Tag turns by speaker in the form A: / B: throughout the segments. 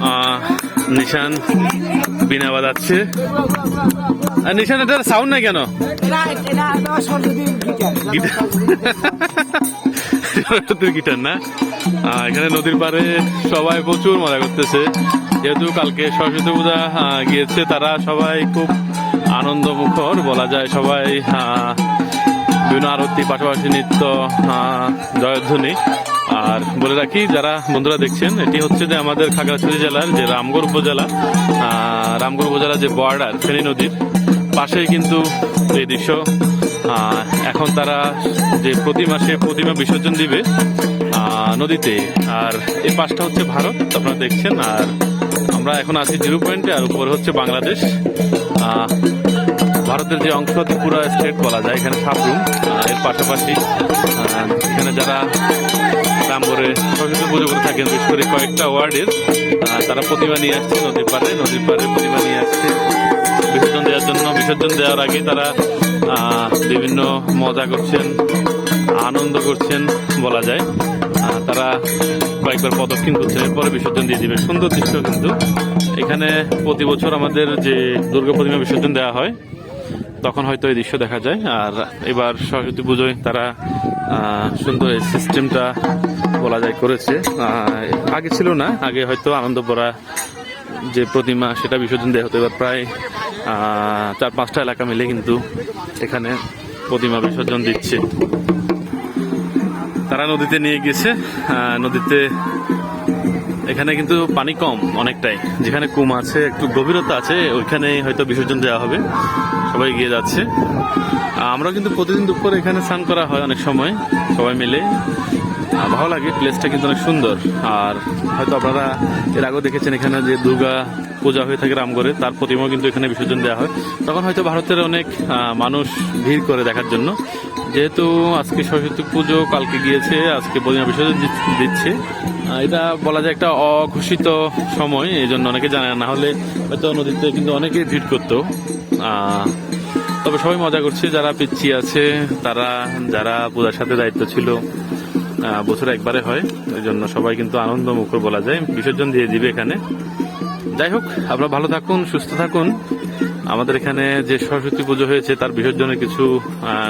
A: আহ, নিশান বিনা বাজাচ্ছে। আর নিশান এটার সাউন্ড নাই কেন? গিটার গিটার না? এখানে নদীর পাড়ে সবাই প্রচুর মজা করতেছে। যেহেতু কালকে সরস্বতী পূজা গিয়েছে তারা সবাই খুব আনন্দ মুখর বলা যায় সবাই বিভিন্ন আরতি পাশাপাশি নৃত্য আহ, জয়ধ্বনি। আর বলে রাখি, যারা বন্ধুরা দেখছেন, এটি হচ্ছে যে আমাদের খাগড়াছড়ি জেলার যে রামগড় উপজেলা রামগড় উপজেলা যে বর্ডার ফেনী নদীর পাশেই কিন্তু এই দৃশ্য। এখন তারা যে প্রতি মাসে প্রতিমা বিসর্জন দিবে নদীতে। আর এই পাশটা হচ্ছে ভারত, আপনারা দেখছেন। আর আমরা এখন আছি জিরো পয়েন্টে, আর উপরে হচ্ছে বাংলাদেশ। ভারতের যে অংশ, ত্রিপুরা স্টেট বলা যায়, এখানে সাবরুম এর পাশাপাশি এখানে যারা নাম করে সরস্বতী পুজো করে থাকেন, বিশেষ করে কয়েকটা ওয়ার্ডের। তারা প্রতিমা নিয়ে আসছে, নদীর পাড়ে নদীর পাড়ে প্রতিমা নিয়ে আসছে। বিসর্জন দেওয়ার জন্য, বিসর্জন দেওয়ার আগে তারা বিভিন্ন মজা করছেন, আনন্দ করছেন, বলা যায়। তারা কয়েকবার প্রদক্ষিণ করছেন, এরপরে বিসর্জন দিয়ে দিবে সুন্দর দৃশ্য কিন্তু। এখানে প্রতি বছর আমাদের যে দুর্গা প্রতিমা বিসর্জন দেওয়া হয় তখন হয়তো এই দৃশ্য দেখা যায়। আর এবার সরস্বতী পুজোয় তারা সুন্দর এই সিস্টেমটা বলা যায় করেছে। আগে ছিল না। আগে হয়তো আনন্দপড়া যে প্রতিমা, সেটা বিসর্জন দেওয়া হতো। এবার প্রায় চার পাঁচটা এলাকা মিলে কিন্তু এখানে প্রতিমা বিসর্জন দিচ্ছে। তারা নদীতে নিয়ে গেছে। নদীতে এখানে কিন্তু পানি কম অনেকটাই। যেখানে কুম আছে, একটু গভীরতা আছে, ওইখানে হয়তো বিসর্জন দেওয়া হবে। সবাই গিয়ে যাচ্ছে। আমরা কিন্তু প্রতিদিন দুপুর এখানে স্নান করা হয় অনেক সময়, সবাই মিলে। ভালো লাগে প্লেসটা কিন্তু অনেক সুন্দর। আর হয়তো আপনারা এর আগেও দেখেছেন এখানে যে দুর্গা পূজা হয়ে থাকে রামগড়ে, তার প্রতিমাও কিন্তু এখানে বিসর্জন দেওয়া হয়। তখন হয়তো ভারতের অনেক মানুষ ভিড় করে দেখার জন্য। যেহেতু আজকে সরস্বতী পুজো, কালকে গিয়েছে, আজকে প্রতিমা বিসর্জন দিচ- দিচ্ছে। এটা বলা যায় একটা অঘোষিত সময় এই জন্য অনেকে জানে না। হলে হয়তো নদীতে কিন্তু অনেকে ভিড় করতো। তবে সবাই মজা করছে, যারা পিচ্ছি আছে, তারা, যারা পূজার সাথে দায়িত্ব ছিল বছরে একবারে হয়। ওই জন্য সবাই কিন্তু আনন্দ মুখর বলা যায়। বিসর্জন দিয়ে দিবে এখানে। যাই হোক, আপনারা ভালো থাকুন, সুস্থ থাকুন। আমাদের এখানে যে সরস্বতী পুজো হয়েছে, তার বিসর্জনের কিছু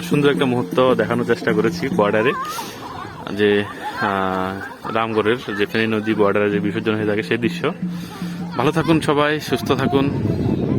A: সুন্দর একটা মুহূর্ত দেখানোর চেষ্টা করেছি বর্ডারে যে রামগড়ের যে ফেনী নদী বর্ডারে যে বিসর্জন হয়ে থাকে সেই দৃশ্য। ভালো থাকুন সবাই, সুস্থ থাকুন।